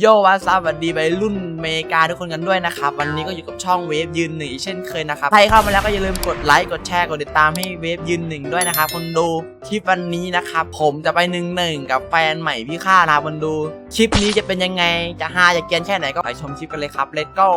โยวาซาวัสดีไปรุ่นเมกาทุกคนกันด้วยนะครับ วันนี้ก็อยู่กับช่องเวฟยืนหนึ่งอีกเช่นเคยนะครับ ใครเข้ามาแล้วก็อย่าลืมกดไลค์กดแชร์กดติดตามให้เวฟยืนหนึ่งด้วยนะครับคนดูคลิปวันนี้นะครับผมจะไปหนึ่งหนึ่งกับแฟนใหม่พี่ข้านะครับคนดู คลิปนี้จะเป็นยังไงจะฮาจะเกรียนแค่ไหนก็ไปชมคลิปกันเลยครับ let's go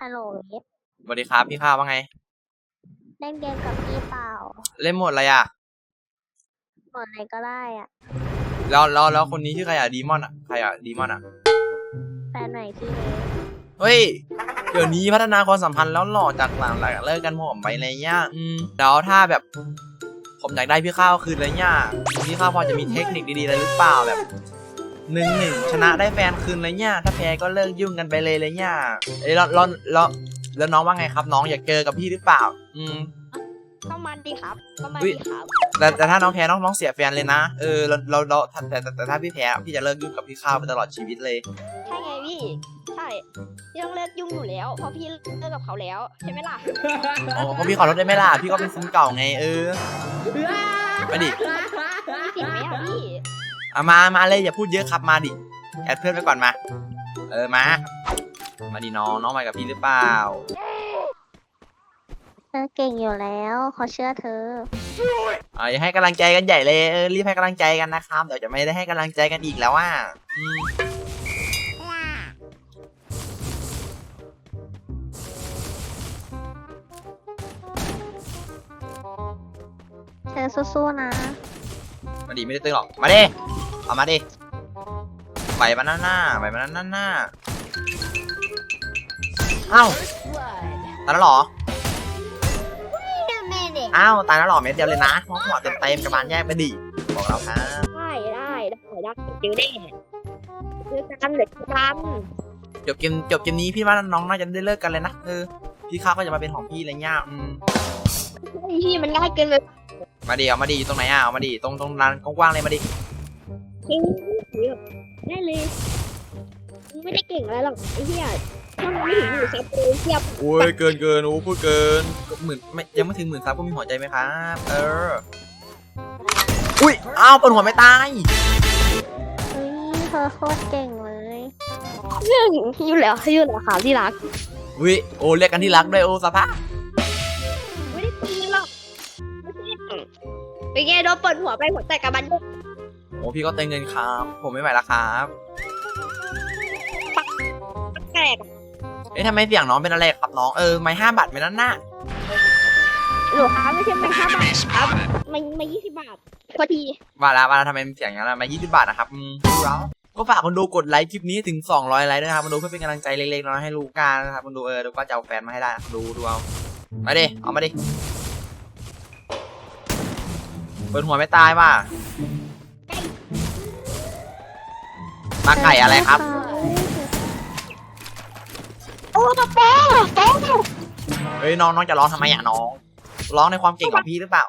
ฮัลโหลเวฟสวัสดีครับพี่ข้าว่าไง เล่นเกมกับพี่เปล่า เล่นหมดอะไรอะหมดอะไรก็ได้อะแล้วแล้วแล้วคนนี้ชื่อใครอะดีมอนอะใครอะดีมอนอะ แฟนใหม่พี่เวฟเฮ้ย เดี๋ยวนี้พัฒนาความสัมพันธ์แล้วหล่อจากหลังหลังเลิกกันผมไปเลยเนี่ยอืมแล้วถ้าแบบ ผมอยากได้พี่ข้าวคืนเลยเนี่ยพี่ข้าวพอจะมีเทคนิคดีๆอะไรหรือเปล่าแบบหนึ่งหนึ่งชนะได้แฟนคืนเลยเนี่ยถ้าแพ้ก็เลิกยุ่งกันไปเลยเลยเนี่ยเอ้ยแล้วแล้วแล้วแล้วน้องว่าไงครับ น้องอยากเจอกับพี่หรือเปล่า อืม ก็มันดีครับ ก็มันอุ๊ย ดีครับ แต่แต่ถ้าน้องแพ้น้องน้องเสียแฟนเลยนะ เออเราเราเราแต่แต่แต่ถ้าพี่แพ้พี่จะเลิกยุ่งกับพี่ข้าวไปตลอดชีวิตเลย ใช่ไง พี่ ใช่พี่ต้องเลิกยุ่งอยู่แล้วเพราะพี่เลิกกับเขาแล้วใช่ไหมล่ะอ๋อก็พี่ขอรถได้ไหมล่ะ พี่ก็เป็นซิงเก่าไงเออมาดิ มีสิทธิ์ไหมอะพี่เอามา มาเลยอย่าพูดเยอะครับมาดิ แอดเพื่อนไปก่อนมา เออมา มาดิน้องน้องมากับพี่หรือเปล่า เธอเก่งอยู่แล้วเขาเชื่อเธอ เอออย่าให้กำลังใจกันใหญ่เลยเออรีบให้กำลังใจกันนะครับเดี๋ยวจะไม่ได้ให้กำลังใจกันอีกแล้วอะ เธอสู้ๆนะ มาดิไม่ได้ตึงหรอก มาดิ เอามาดิใบมาหน้าหน้าใบมาหน้าหน้าหน้าเอ้าตายแล้วเหรอเอ้าตายแล้วเหรอเม็ดเดียวเลยนะหัวหัวเต็มเต็มๆกระบาลแยกไปดิ บอกแล้วครับได้ได้ได้ได้เจอได้เจอกันเดี๋ยวเจอกันจบเกมจบเกมนี้พี่ว่าน้องน่าจะได้เลิกกันเลยนะเออพี่ข้าวก็จะมาเป็นของพี่อะไรเงี้ยอืมพี่มันง่ายเกินเลย มาดิเอามาดิอยู่ตรงไหนอะเอามาดิตรงตรงร้านกว้างๆเลยมาดิจริงได้เลยมึงไม่ได้เก่งอะไรหรอกไอ้เหี้ยถ้ามึงไม่ถึงหมื่นซับเลยเทียบโอ้ยเกินเกินโอ้พูดเกินหมื่นไม่ยังไม่ถึงหมื่นซับก็มีหัวใจไหมครับเอออุ้ยอ้าวเปิดหัวไม่ตายเฮ้ยเธอโคตรเก่งเลยเรื่องอยู่แล้วอยู่แล้วค่ะที่รักอุ้ยโอ้เรียกกันที่รักด้วยโอ้สภาพ โดนเปิดหัวไปหัวแตกกับมันโอ้พี่ก็เต็มเงินครับ ผมไม่ไหวแล้วครับแตกเอ๊ะทำไมเสียงน้องเป็นอะไรครับน้องเออไม่ห้าบาทไม่นั่นน่ะหรือคะไม่ใช่ไม่ห้าบาทครับไม่ไม่ยี่สิบบาทพอดีว่าแล้วว่าแล้วทำไมเสียงอย่างนั้นล่ะมา20บาทนะครับอืมเราก็ฝากคนดูกดไลค์คลิปนี้ถึง 200 ไลค์ด้วยนะครับคนดูเพื่อเป็นกำลังใจเล็กๆน้อยๆให้ลูก้านะครับคนดูเออเดี๋ยวก็จะเอาแฟนมาให้ได้นะดูดูเอามาดิเอามาดิ เปิดหัวไม่ตายว่ะมาไก่อะไรครับ โอ้ป๊าป๊าป๊าเฮ้ยน้องน้องจะร้องทำไมอะน้อง ร้องในความเก่งของพี่หรือเปล่า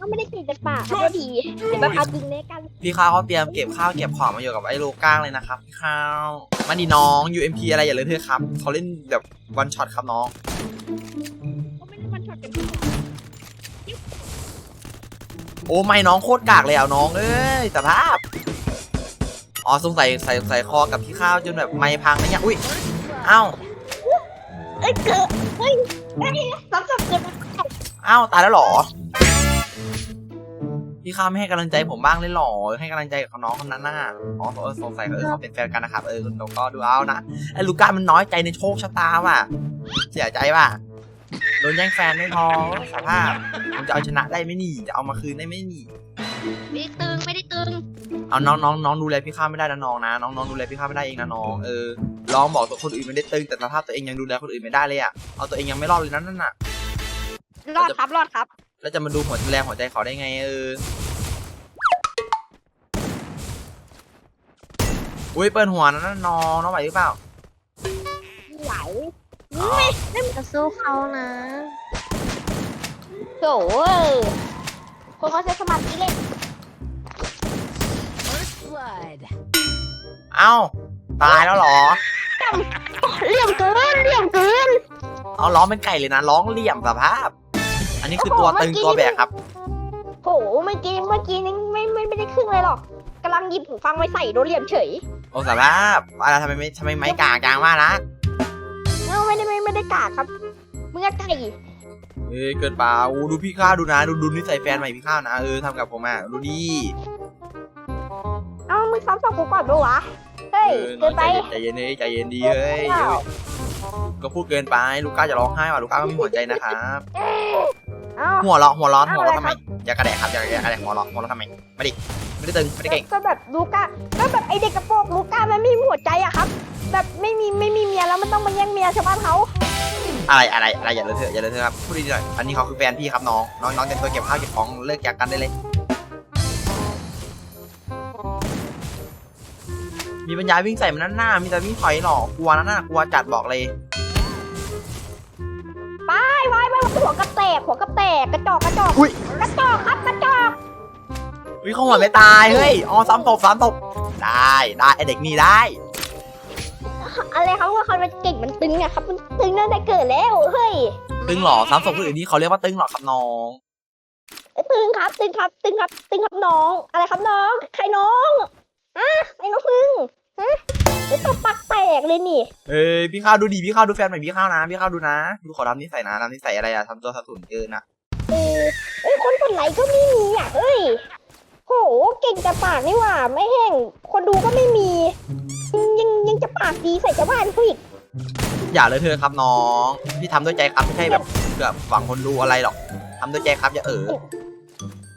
ก็ไม่ได้เก่งจากปากก็ดีเดี๋ยวมาพาดึงเล่กันพี่ข้าวเขาเตรียมเก็บข้าวเก็บของมาอยู่กับไอ้โลก้าเลยนะครับพี่ข้าวมาดิน้อง UMP อะไรอย่าเลยเถอะครับเขาเล่นแบบวันช็อตครับน้อง ก็ไม่ได้มันช็อตกัน โอ้ไม่น้องโคตรกากเลยอะน้อง เอ้ยสภาพ อ๋อสงสัยใส่ใส่คอกับพี่ข้าวจนแบบไม่พังนะเนี่ยอุ้ยเอ้าเอ้ยเกิดเฮ้ยเฮ้ยซ้ำซ้ำเกิดเอ้าตายแล้วหรอพี่ข้าวไม่ให้กำลังใจผมบ้างเลยหรอ ให้กำลังใจกับน้องคนนั้นน่ะอ๋อสงสัยเออเขาเป็นแฟนกันนะครับ เออคุณโตก็ดูเอานะ ไอ้ลูก้ามันน้อยใจในโชคชะตาว่ะ เสียใจว่ะ โดนแย่งแฟนไม่พอสภาพผมจะเอาชนะได้ไหมนี่จะเอามาคืนได้ไหมนี่ ไม่ได้ตึงไม่ได้ตึงเอาน้องน้องน้องดูแลพี่ข้าวไม่ได้นะน้องนะน้องน้องดูแลพี่ข้าวไม่ได้เองนะน้องเออลองบอกตัวคนอื่นไม่ได้ตึงแต่สภาพตัวเองยังดูแลคนอื่นไม่ได้เลยอะเอาตัวเองยังไม่รอดเลยนะนั่นน่ะ รอดครับรอดครับ แล้วจะมาดูหัวแรงหัวใจเขาได้ไงเอออุ้ยเปิดหัวนะนั่นน้องน้องไหวหรือเปล่าไหว อ๋อจะสู้เขานะโถ่คนเขาใช้สมาธิเล่นเอ้าตายแล้วเหรอ เหลี่ยมเกินเหลี่ยมเกิน เอาร้องเป็นไก่เลยนะร้องเหลี่ยมสภาพ อันนี้คือตัวตึงตัวแบกครับ โหเมื่อกี้เมื่อกี้นี่ไม่ไม่ไม่ได้ครึ่งเลยหรอกกำลังหยิบหูฟังไว้ใส่โดนเหลี่ยมเฉย โอ้สภาพอะไรทำไมไม่ทำไมไม้กลางกลางว่านะเอ้า ไม่ได้ไม่ไม่ได้กากครับมึงอะไก่เอ้ยเกินไปโอ้ดูพี่ข้าวดูนะดูดูนิสัยแฟนใหม่พี่ข้าวนะเออทำกับผมอะดูดิเอ้ามึงซ้ำสองกูก่อนปะวะเฮ้ยออเกินไปใจเย็นใจเย็นใจเย็นดีเฮ้ยเฮ้ยก็พูดเกินไปลูก้าจะร้องไห้ว่ะลูก้าก็มีหัวใจนะครับ เอ้า หัวเราะหัวร้อนหัวเราะเอาทำอะไรไมอย่ากระแดกครับอย่ากระแดกหัวเราะหัวเราะทำไมไม่ดิไม่ได้ตึงไม่ได้เก่งก็แบบลูก้าก็แบบไอเด็กกระโปรงลูก้ามันไม่มีหัวใจอะครับ แบบไม่มีไม่มีเมียแล้วมันต้องมาแย่งเมียชาวบ้านเขาอะไรอะไรอะไรอย่าเลอะเทอะอย่าเลอะเทอะครับพูดดีๆหน่อยอันนี้เขาคือแฟนพี่ครับน้องน้องน้องเต็มตัวเก็บข้าวเก็บของเลิกจากกันได้เลย มีปัญญาวิ่งใส่มันนั่นหน้ามีแต่วิ่งถอยหรอกกลัวนั่นน่ะกลัวจัดบอกเลย ไปไปไปหัวกระแต กหัวกระแตกกระจอกกระจอกอุ๊ย กระจอกครับกระจอก วิเขาหัวไม่ตายเฮ้ยอ๋อซ้ำตบซ้ำตบได้ได้ไอเด็กนี่ได้ อะไรครับว่าเขามันเก่งมันตึงอะครับ มันตึงตั้งแต่เกิดแล้วเฮ้ยตึงหรอซ้ำตบคนอื่นนี่เขาเรียกว่าตึงหรอครับน้องตึงครับ ตึงครับ ตึงครับ ตึงครับน้อง อะไรครับน้อง ใครน้องอะไอ้น้องพึ่ง ฮะเดี๋ยวตบปากแตกเลยนี่ เอ้ยพี่ข้าวดูดีพี่ข้าวดูแฟนใหม่พี่ข้าวนะพี่ข้าวดูนะดูขอทำนิสัยนะทำนิสัยอะไรอะทำตัวสะทุนเกินนะเออเอ้ยคนกดไลค์ก็ไม่มีอะเอ้ยโหเก่งแต่ปากนี่หว่า ไม่แห้งคนดูก็ไม่มี ยังยังยังจะปากดีใส่ชาวบ้านเขาอีกอย่าเลยเธอะครับน้อง พี่ทำด้วยใจครับไม่ใช่แบบเพื่อหวังคนดูอะไรหรอกทำด้วยใจครับอย่าเออ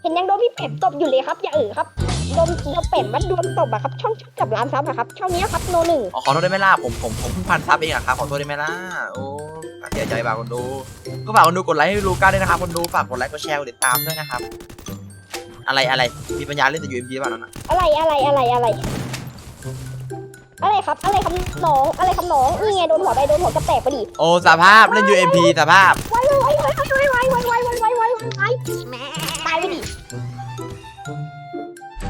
เห็นยังโดนพี่เป็ดตบอยู่เลยครับ อย่าเอ่อครับโดนโดนเป็ดมันโดนตบอะครับช่องกับร้านซับอะครับ ช่องเนี้ยครับโนหนึ่งอ๋อขอโทษได้ไหมล่ะผมผมผมเพิ่งพันซับเองอะครับขอโทษได้ไหมล่ะโอ้เสียใจบ่าคนดู ก็ฝากคนดูกดไลค์ให้ลูก้าด้วยนะครับคนดูฝากกดไลค์กดแชร์กดติดตามด้วยนะครับ อะไรอะไรมีปัญญาเล่นแต่ยูเอ็มพีป่ะนั่นนะอะไรอะไรอะไรอะไร อะไรครับ อะไรครับน้องอะไรครับน้องนี่ไงโดนหัวไปโดนหัวกระแตกไปดิโอ้สภาพเล่นยูเอ็มพีสภาพ ไว้ไว้ไว้ไว้ไว้ไว้ไว้ไว้ไว้ไว้ไว้แม่ตายไปดิ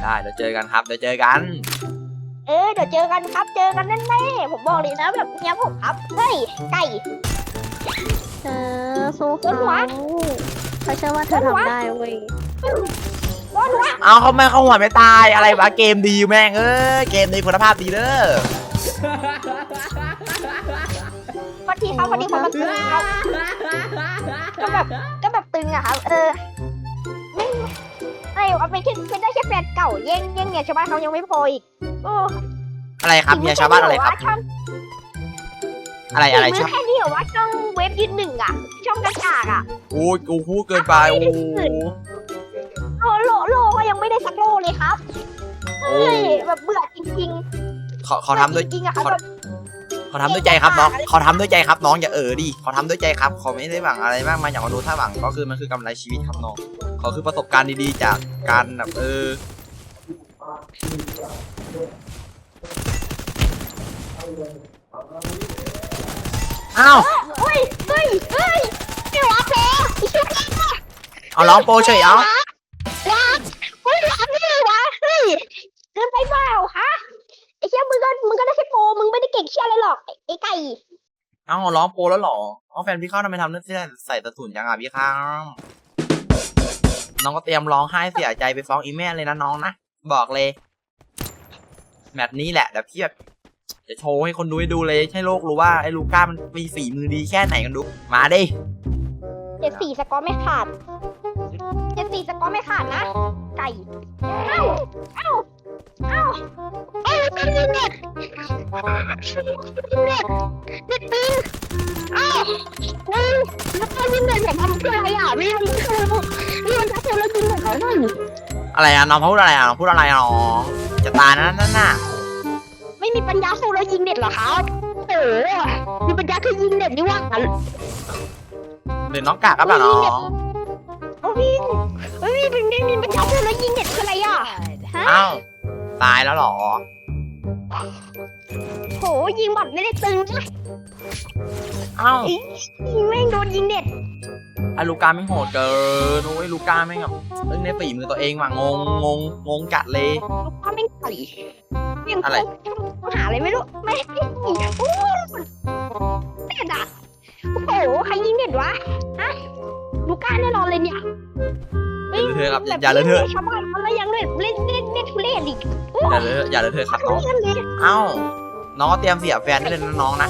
ได้เดี๋ยวเจอกันครับเดี๋ยวเจอกัน เออเดี๋ยวเจอกันครับ เจอกันแน่ๆผมบอกเลยนะแบบเนี้ยผมครับเฮ้ยไก่เออสู้ต้นหัวเขาเขาเชื่อว่าเธอทำได้เว้ยโดนหัวเอาเขาไม่เขาหัวไม่ตายอะไรวะเกมดีแม่งเอ้ยเกมดีคุณภาพดีเด้อพอดีครับพอดีคนมันตึงครับก็แบบก็แบบตึงอะครับเออไม่ ไอ้เอาเป็นแค่เป็นได้แค่แฟนเก่าแย่งแย่งเนี่ยชาวบ้านเขายังไม่พออีกโอ้อะไรครับเมียชาวบ้านอะไรครับ ช่องอะไรอะไรมืชาอแค่นี้เหรอวะช่องเว็บยืนหนึ่งอะช่องกระจากอะโอ้ยกูพูดเกินไปโอ้โหโลโลโลก็ยังไม่ได้สักโลเลยครับโอ้เฮ้ยแบบเบื่อจริงเขาๆเขาทำด้วยจริงๆอะครับเขาแบบเขาทำด้วยใจครับน้องเขาทำด้วยใจครับน้องอย่าเออดิเขาทำด้วยใจครับเขาไม่ได้หวังอะไรมากมายอย่างมาดูถ้าหวังก็คือมันคือกำไรชีวิตครับน้องเขาคือประสบการณ์ดีๆจากการแบบเอออ้าวเฮ้ยเฮ้ยเฮ้ยไม่รักแล้วไอ้เชี่ยเอาร้องโปรเฉยเอารักเฮ้ยรักนี่เลยวะเฮ้ยเกินไปเปล่าฮะไอ้เชี่ยมึงก็มึงก็ได้แค่โปรมึงไม่ได้เก่งเชี่ยอะไรหรอกไอ้ไอ้ไก่เอาร้องโปรแล้วเหรอเอาแฟนพี่เข้าทำไมทำเรื่องที่ใส่ตะถุนยังอะพี่ข้าว น้องก็เตรียมร้องไห้เสียใจไปฟ้องอีแม่เลยนะน้องนะ บอกเลยแบบนี้แหละเดี๋ยวพี่แบบจะโชว์ให้คนดูให้ดูเลย ให้โลกรู้ว่าไอ้ลูก้ามันมีฝีมือดีแค่ไหนกันดู มาดิเจ็ดสี่สกอร์ไม่ขาดเจ็ดสี่สกอร์ไม่ขาดนะ ไก่ เอ้า เอ้า เอ้าเอ้าเน็ต เน็ตเน็ตเน็ตปิงเอ้าเฮ้ยแล้วก็ยิงเน็ตแบบทำเพื่ออะไรอะไม่ทำเพื่ออะไรนี่มันทับเธอแล้วยิงเน็ตเขาด้วยอะไรอะน้องพูดอะไรอะน้องพูดอะไรอะน้องจะตายนะนั่นน่ะไม่มีปัญญาสู้แล้วยิงเน็ตเหรอครับโอ้โหมีปัญญาแค่ยิงเน็ตนี่ว่าหรือน้องกากครับล่ะน้องโอ้พี่เฮ้ยเป็นได้มีปัญญาสู้แล้วยิงเน็ตคืออะไรอะฮะอ้าวตายแล้วเหรอ โหยิงบอดไม่ได้ตึงนะอ้าวยิงแม่งโดนยิงเน็ตไอ้ลูก้าไม่งโหดเกินโอ้ยลูก้าไม่งแบบเล่นในฝีมือตัวเองว่ะงงงงงงจัดเลย ลูกว่าแม่งไก่ยังอะไร หาอะไรไม่รู้ไม่โอ้เน็ตอะโอ้โหใครยิงเน็ตวะฮะลูก้าแน่นอนเลยเนี่ยอย่าเลอะเทอะครับอย่าเลอะเทอะ ชาวบ้านเขาแล้วยังเล่นเล่นเล่นเล่นทุเรศอีกโอ้อย่าเลยอย่าเลยเธอะครับน้องเพื่อนเลย เอ้า น้องก็เตรียมเสียแฟนได้เลยนะน้องนะ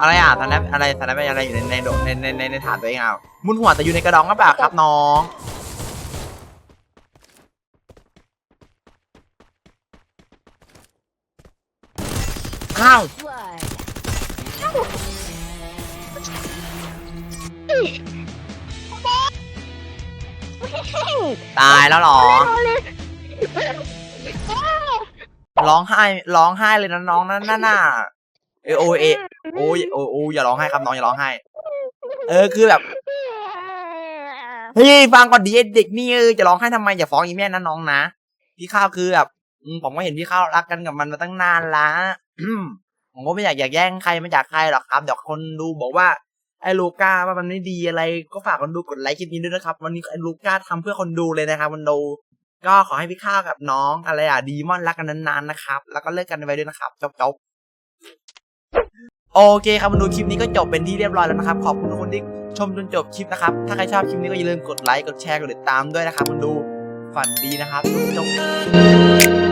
อะไรอะทนายอะไรทนายอะไรอยู่ในในโดในในในในฐานตัวเองเอะมุนหัวแต่อยู่ในกระดองก็เปล่าครับน้อง อ้าว ตายแล้วเหรอ ร้องไห้ร้องไห้เลยนะน้องนั่นน่ะน่ะเออโอเอโอ้ยโอ้โอ้อย่าร้องไห้ครับน้องอย่าร้องไห้ เออคือแบบเฮ้ยฟังก่อนดีไอ้เด็กนี่เออจะร้องไห้ทำไมอย่าฟ้องอีแม่นะน้องนะพี่ข้าวคือแบบอืมผมก็เห็นพี่ข้าวรักกันกับมันมาตั้งนานละอืมผมก็ไม่อยากอยากแย่งใครมาจากใครหรอกครับเดี๋ยวคนดูบอกว่า ไอลูก้าว่ามันไม่ดีอะไรก็ฝากคนดูกดไลค์คลิปนี้ด้วยนะครับ วันนี้ไอลูก้าทำเพื่อคนดูเลยนะครับคนดูก็ขอให้พี่ข้าวกับน้องอะไรอะดีมอนรักกันนานๆนะครับ แล้วก็เลิกกันไว้ด้วยนะครับจบจบๆโอเคครับมาดูคลิปนี้ก็จบเป็นที่เรียบร้อยแล้วนะครับ ขอบคุณทุกคนที่ชมจนจบคลิปนะครับ ถ้าใครชอบคลิปนี้ก็อย่าลืมกดไลค์กดแชร์กดติดตามด้วยนะครับมาดูฝันดีนะครับจบ